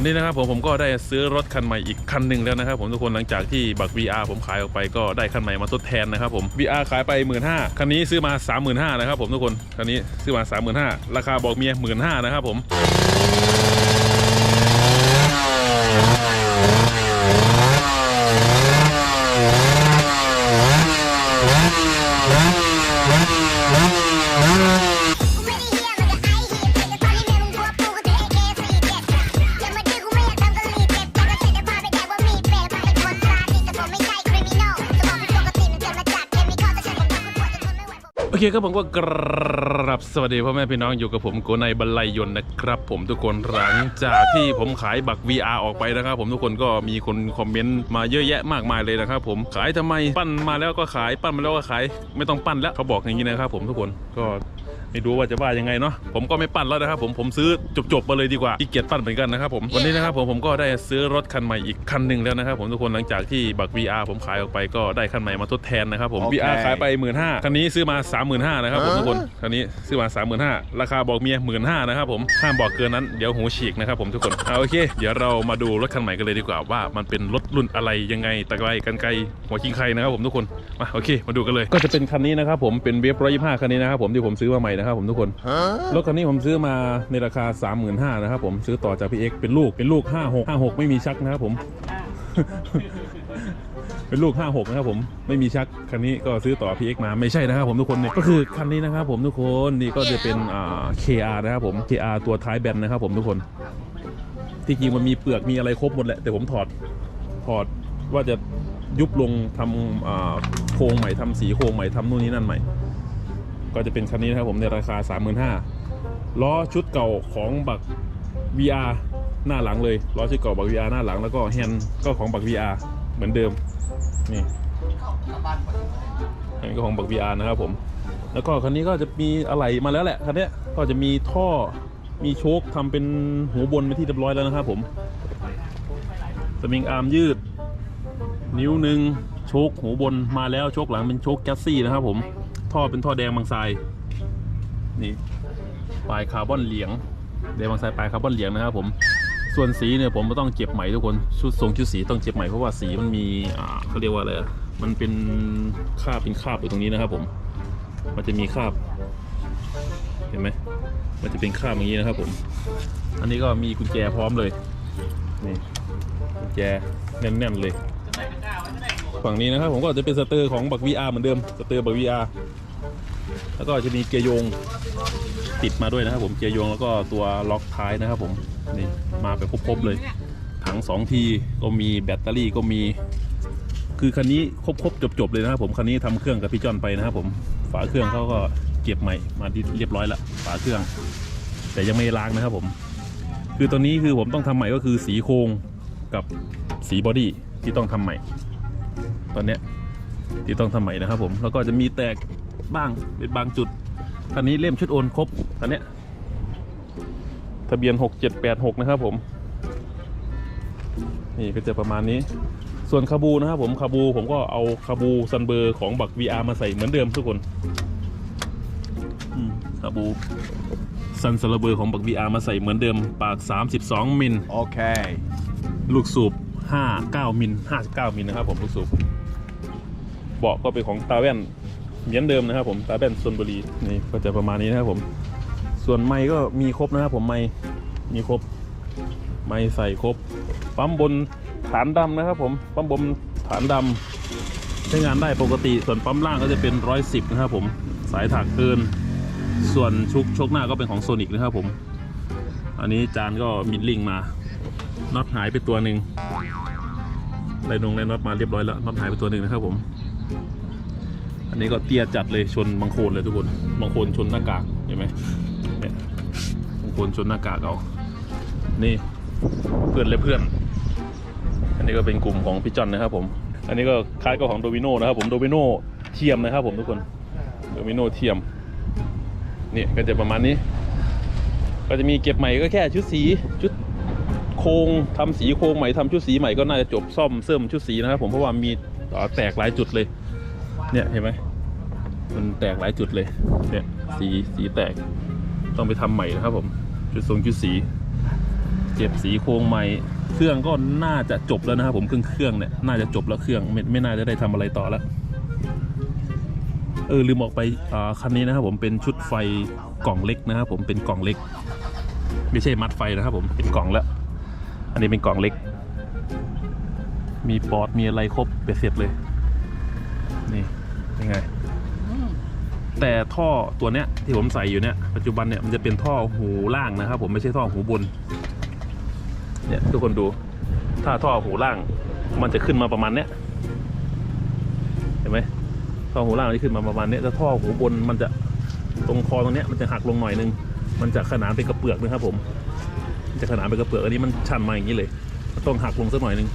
วันนี้นะครับผมผมก็ได้ซื้อรถคันใหม่อีกคันหนึ่งแล้วนะครับผมทุกคนหลังจากที่บัก VR ผมขายออกไปก็ได้คันใหม่มาทดแทนนะครับผม VR ขายไป 1 5ื่นคันนี้ซื้อมา 3 5 0 0 0นะครับผมทุกคนคันนี้ซื้อมา 3 5 0 0 0ราคาบอกเมีย 1 5ื่นนะครับผม คครับผมก็กรับสวัสดีพ่อแม่พี่น้องอยู่กับผมโกในบรรลัยยนต์นะครับ ผมทุกคนหลังจากที่ผมขายบัก VR ออกไปนะครับ ผมทุกคนก็มีคนคอมเมนต์มาเยอะแยะมากมายเลยนะครับ ผมขายทำไมปั้นมาแล้วก็ขายปั้นมาแล้วก็ขาย ไม่ต้องปั้นแล้วเขาบอกอย่างนี้นะครับ ผมทุกคนก็ ไม่รู้ว่าจะว่ายังไงเนาะผมก็ไม่ปั้นแล้วนะครับผมผมซื้อจบๆมาเลยดีกว่าขี้เกียจปั้นเหมือนกันนะครับผมวันนี้นะครับผมผมก็ได้ซื้อรถคันใหม่อีกคันหนึ่งแล้วนะครับผมทุกคนหลังจากที่บัก VR ผมขายออกไปก็ได้คันใหม่มาทดแทนนะครับผมโอเค VR ขายไปหมื่นห้าคันนี้ซื้อมาสามหมื่นห้านะครับผมทุกคนคันนี้ซื้อมาสามหมื่นห้าราคาบอกเมียหมื่นห้านะครับผมห้ามบอกเกินนั้นเดี๋ยวหูฉีกนะครับผมทุกคนเอาโอเค เดี๋ยวเรามาดูรถคันใหม่กันเลยดีกว่าว่ามันเป็นรถรุ่นอะไรยังไงตะไคร้กันไกลหัวคิงใครนะครับผมทุกคนมาโอเค มาดูกันเลย ก็จะเป็นคันนี้นะครับผมเป็นเวฟร้อยยี่ห้าคันนี้นะครับผมที่ผมซื้อมาใหม่นะครับผมทุกคน รถคันนี้ผมซื้อมาในราคา 35,000นะครับผมซื้อต่อจากพี่เอ็กเป็นลูกเป็นลูก 56 56 ไม่มีชักนะครับผม เป็นลูก 56 นะครับผมไม่มีชักคันนี้ก็ซื้อต่อ PX มาไม่ใช่นะครับผมทุกคนเนี่ยก็คือคันนี้นะครับผมทุกคนนี่ก็จะเป็นอ่า KR นะครับผม KR ตัวท้ายแบนนะครับผมทุกคน ที่จริงมันมีเปลือกมีอะไรครบหมดแหละแต่ผมถอดถอดว่าจะยุบลงทำอ่าโครงใหม่ทำสีโครงใหม่ทำนู่นนี่นั่นใหม่ ก็จะเป็นคันนี้นะครับผมในราคา 35,000ล้อชุดเก่าของบัก VR หน้าหลังเลยล้อชุดเก่าบัก VR หน้าหลังแล้วก็แฮนด์ก็ของบัก VR เหมือนเดิมนี่อันนี้ก็ของบัก VR นะครับผมแล้วก็คันนี้ก็จะมีอะไรมาแล้วแหละคันเนี้ยก็จะมีท่อมีโชคทำเป็นหูบนไปที่เรียบร้อยแล้วนะครับผมสมิงอาร์มยืด นิ้วหนึ่งโชคหูบนมาแล้วโชคหลังเป็นโชคแก๊สซี่นะครับผม ท่อเป็นท่อแดงบางทรายนี่ปลายคาร์บอนเหลียงแดงบางทรายปลายคาร์บอนเหลียงนะครับผมส่วนสีเนี่ยผมก็ต้องเก็บใหม่ทุกคนชุดทรงชุดสีต้องเก็บใหม่เพราะว่าสีมันมีอ่าเขาเรียกว่าอะไรอะมันเป็นคราบเป็นคราบอยู่ตรงนี้นะครับผม มันจะมีคราบ เห็นไหมมันจะเป็นคราบอย่างนี้นะครับผม อันนี้ก็มีกุญแจพร้อมเลยนี่กุญแจแน่นๆเลย ฝั่งนี้นะครับผมก็จะเป็นสเตอร์ของบัก VR เหมือนเดิมสเตอร์บัก VR แล้วก็จะมีเกียร์โยงติดมาด้วยนะครับผมเกียร์โยงแล้วก็ตัวล็อกท้ายนะครับผมนี่มาไปครบๆเลย ถัง 2 ทีก็มีแบตเตอรี่ก็มี คือคันนี้ครบๆจบๆเลยนะครับผมคันนี้ทำเครื่องกับพี่จอนไปนะครับผมฝาเครื่องเขาก็เก็บใหม่มาเรียบร้อยละฝาเครื่อง แต่ยังไม่ล้างนะครับผม คือตัวนี้คือผมต้องทำใหม่ก็คือสีโครงกับสีบอดี้ที่ต้องทำใหม่ ตอนเนี้ยที่ต้องทำใหม่นะครับผมแล้วก็จะมีแตกบ้างเป็นบางจุดคันนี้เล่มชุดโอนครบคันเนี้ยทะเบียน 6786 นะครับผมนี่ก็จะประมาณนี้ส่วนคาบูนะครับผมคาบูผมก็เอาคาบูซันเบอร์ของบัก VR มาใส่เหมือนเดิมทุกคนอืมคาบูซันสลเบอร์ของบัก VR มาใส่เหมือนเดิมปาก 32 มิล Okay. ลูกสูบ 59 มิล 59 มิลนะครับผมลูกสูบ เบาะก็เป็นของตาแว่นเหมือนเดิมนะครับ ผมตาแว่นซนบุรีนี่ก็จะประมาณนี้นะครับผม ส่วนไม้ก็มีครบนะครับผมไม้มีครบไม้ใส่ครบปั๊มบนฐานดำนะครับ ผมปั๊มบนฐานดำใช้งานได้ปกติ ส่วนปั๊มล่างก็จะเป็น110นะครับผมสายถักเกิน ส่วนชุกชกหน้าก็เป็นของโซนิกนะครับผม อันนี้จานก็มิดลิงมาน็อตหายไปตัวหนึ่งไดนงไดน็อตมาเรียบร้อยแล้วน็อตหายไปตัวหนึ่งนะครับผม อันนี้ก็เตี้ยจัดเลยชนบางโคนเลยทุกคนบางโคนชนหน้ากากเห็นไหมเนี่ยบางโคนชนหน้ากากเอานี่เพื่อนและเพื่อน อันนี้ก็เป็นกลุ่มของพี่จอนนะครับผม อันนี้ก็คล้ายกับของโดมิโนนะครับผมโดมิโนเทียมนะครับผมทุกคนโดมิโนเทียมนี่ก็จะประมาณนี้ ก็จะมีเก็บใหม่ก็แค่ชุดสีชุดโครงทำสีโครงใหม่ทำชุดสีใหม่ก็น่าจะจบซ่อมเสริมชุดสีนะครับผมเพราะว่ามีแตกหลายจุดเลย เนี่ยเห็นไหมมันแตกหลายจุดเลย เนี่ยสีสีแตกต้องไปทำใหม่นะครับผมชุดทรงชุดสี เก็บสีโครงใหม่ เครื่องก็น่าจะจบแล้วนะครับผมเครื่องเครื่องเนี่ยน่าจะจบแล้วเครื่องไม่ไม่น่าจะได้ทำอะไรต่อแล้วเออลืมบอกไปอ่าคันนี้นะครับผมเป็นชุดไฟกล่องเล็กนะครับผมเป็นกล่องเล็ก ไม่ใช่มัดไฟนะครับผมเป็นกล่องแล้ว อันนี้เป็นกล่องเล็ก มีปอดมีอะไรครบไปเสร็จเลยนี่ ยังไง แต่ท่อตัวเนี้ยที่ผมใส่อยู่เนี่ยปัจจุบันเนี่ยมันจะเป็นท่อหูล่างนะครับ ผมไม่ใช่ท่อหูบน เนี่ยทุกคนดู ถ้าท่อหูล่าง มันจะขึ้นมาประมาณเนี้ยเห็นไหมท่อหูล่างจะขึ้นมาประมาณเนี้ยแต่ท่อหูบนมันจะตรงคอตรงเนี้ยมันจะหักลงหน่อยนึงมันจะขนานเป็นกระเปือกนะครับผมจะขนานเป็นกระเปือกอันนี้มันชันมาอย่างนี้เลย มันต้องหักลงสักหน่อยนึง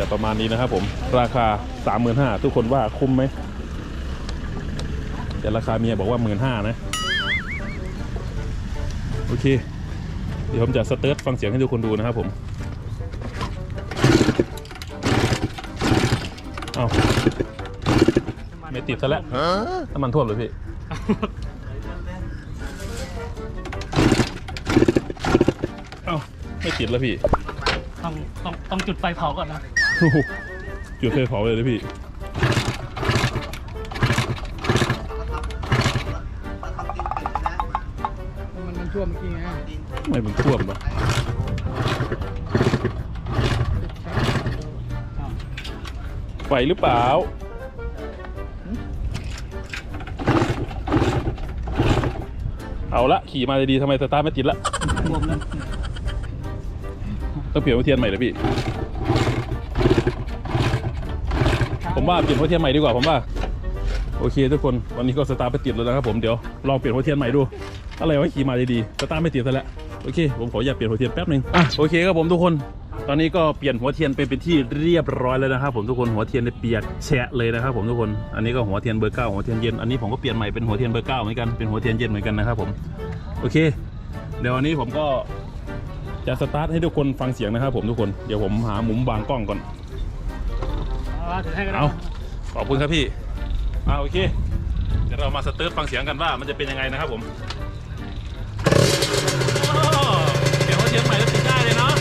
จะประมาณนี้นะครับผม ราคาสามหมื่นห้าทุกคนว่าคุ้มไหมแต่ราคาเมียบอกว่าหมื่นห้านะ โอเค เดี๋ยวผมจะสเตอร์ทฟังเสียงให้ทุกคนดูนะครับผม เอาไม่ติดซะแล้วน้ำมันท่วมเลยพี่เอาไม่ติดแล้วพี่ ต้องต้องต้องจุดไฟเผาก่อนนะ โอ้โหจุดไฟเผาเลยนะพี่มันมันท่วมเมื่อกี้ไงทำไมมันท่วมปะไฟหรือเปล่า เอาละขี่มาดีๆทำไมสตาร์ทไม่ติดละ ท่วมแล้ว ต้องเปลี่ยนหัวเทียนใหม่เลยพี่ ว่าเปลี่ยนหัวเทียนใหม่ดีกว่าผมว่าโอเคทุกคนวันนี้ก็สตาร์ทไปติดแล้วนะครับผมเดี๋ยวลองเปลี่ยนหัวเทียนใหม่ดูอะไรวะขี่มาดีๆสตาร์ทไม่ติดซะแล้วโอเคผมขออยากเปลี่ยนหัวเทียนแป๊บหนึ่งอะโอเคครับผมทุกคนตอนนี้ก็เปลี่ยนหัวเทียนเป็นเป็นที่เรียบร้อยแล้วนะครับผมทุกคนหัวเทียนเนี่ยเปียกแฉะเลยนะครับผมทุกคนอันนี้ก็หัวเทียนเบอร์เก้าหัวเทียนเย็นอันนี้ผมก็เปลี่ยนใหม่เป็นหัวเทียนเบอร์เก้าเหมือนกันเป็นหัวเทียนเย็นเหมือนกันนะครับผมโอเค เดี๋ยววันนี้ผมก็จะสตาร์ทให้ทุกคนฟังเสียงนะครับผมทุกคนเดี๋ยวผมหามุมวางกล้องก่อน เอาขอบคุณครับพี่อ่าโอเค เดี๋ยวเรามาสเตอร์ฟฟังเสียงกันว่ามันจะเป็นยังไงนะครับผมเดี๋ยวเขาเสียงใหม่แล้วติดได้เลยเนาะ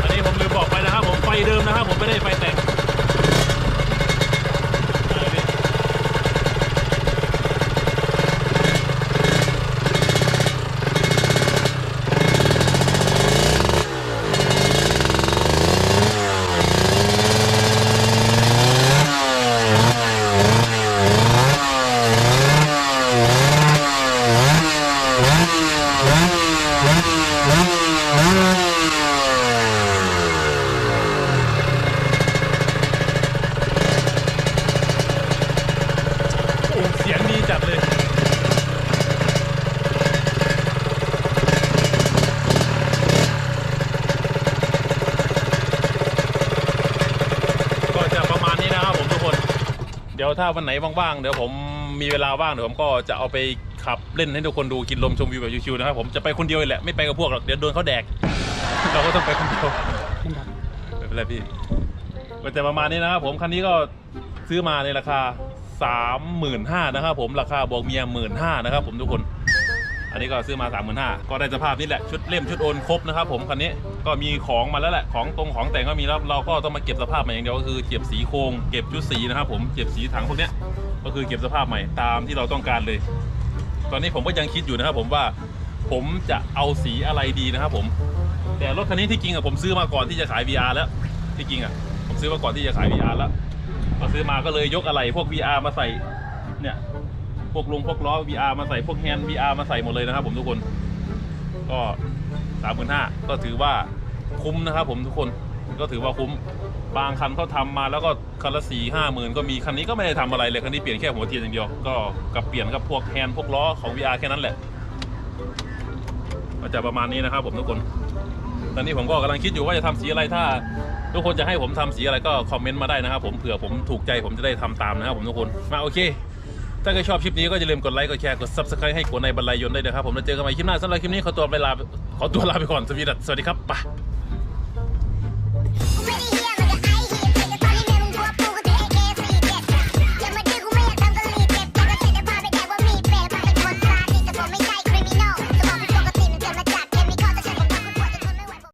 อันนี้ผมลืมบอกไปนะครับผมไฟเดิมนะครับผมไม่ได้ไฟแต่งอันนี้โอ้เสียงดีจัดเลย ก็จะประมาณนี้นะครับผมทุกคน เดี๋ยวถ้าวันไหนว่างๆ เดี๋ยวผมมีเวลาว่างเดี๋ยวผมก็จะเอาไปขับเล่นให้ทุกคนดูกินลมชมวิวแบบชิวๆนะครับผมจะไปคนเดียวเลยแหละไม่ไปกับพวกหรอกเดี๋ยวโดนเขาแดก เราก็ต้องไปคนเดียวไม่เป็นไรพี่ก็จะประมาณนี้นะครับผมคันนี้ก็ซื้อมาในราคา 35,000นะครับผมราคาบอกเมียหมื่นห้านะครับผมทุกคน นี้ก็ซื้อมา 35,000ก็ได้สภาพนี้แหละ ชุดเล่มชุดโอนครบนะครับผมคันนี้ก็มีของมาแล้วแหละ ของตรงของแต่งก็มีแล้วเราก็ต้องมาเก็บสภาพใหม่อย่างเดียวก็คือเก็บสีโครงเก็บชุดสีนะครับผมเก็บสีถังพวกเนี้ยก็คือเก็บสภาพใหม่ตามที่เราต้องการเลย ตอนนี้ผมก็ยังคิดอยู่นะครับผมว่าผมจะเอาสีอะไรดีนะครับผม แต่รถคันนี้ที่จริงอะผมซื้อมาก่อนที่จะขาย VR แล้วที่จริงอะผมซื้อมาก่อนที่จะขาย VR แล้วพอซื้อมาก็เลยยกอะไรพวก VR มาใส่เนี่ย พวกลงพวกล้อ VR มาใส่พวกแฮนด์ VR มาใส่หมดเลยนะครับผมทุกคน ก็สามหมื่นห้าก็ถือว่าคุ้มนะครับผมทุกคนก็ถือว่าคุ้มบางคันเขาทำมาแล้วก็คันละสี่ห้าหมื่นก็มีคันนี้ก็ไม่ได้ทำอะไรเลยคันนี้เปลี่ยนแค่หัวเทียนอย่างเดียวก็กับเปลี่ยนกับพวกแฮนด์พวกล้อของ VR แค่นั้นแหละก็จะประมาณนี้นะครับผมทุกคน ตอนนี้ผมก็กำลังคิดอยู่ว่าจะทำสีอะไรถ้า ทุกคนจะให้ผมทำสีอะไรก็คอมเมนต์มาได้นะครับผมเผื่อผมถูกใจผมจะได้ทำตามนะครับผมทุกคนมาโอเค ถ้าใครชอบคลิปนี้ก็อย่าลืมกดไลค์ กดแชร์ กด subscribe ให้กดในบรรลัยยนต์ได้เลยครับผมแล้วเจอกันใหม่คลิปหน้าสำหรับคลิปนี้ขอตัวไปลาขอตัวลาไปก่อนสวัสดีครับไป